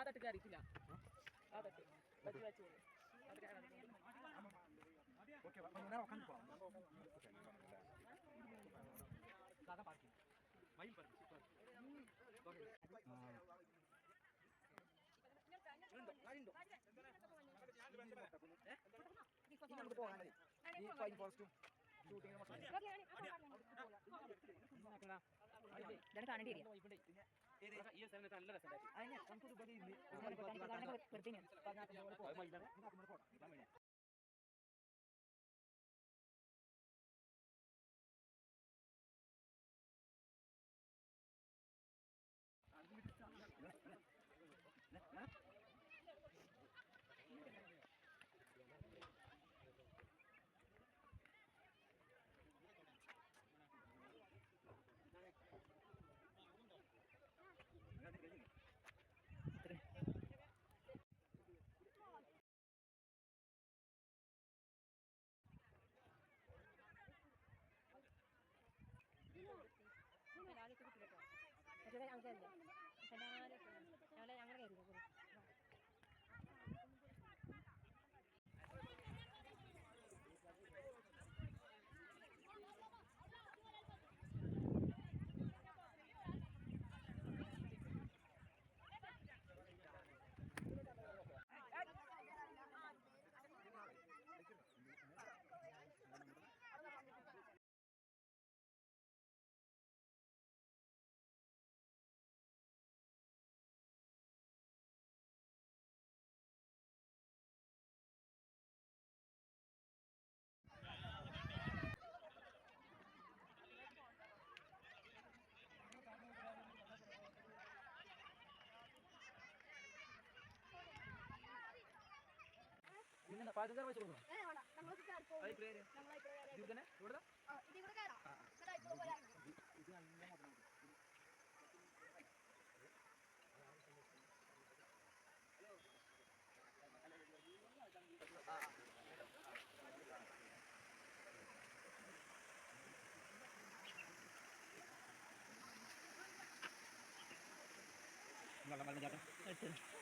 ada tiga itu Oke, ഇതാണ് കാണേണ്ടി area ഈ സ്ഥലത്ത് നല്ല രസമുണ്ടായിരുന്നു দেয় പാചകം വെച്ച് കൊടുക്കണം. വെള്ളം വെള്ളം ചേട്ടൻ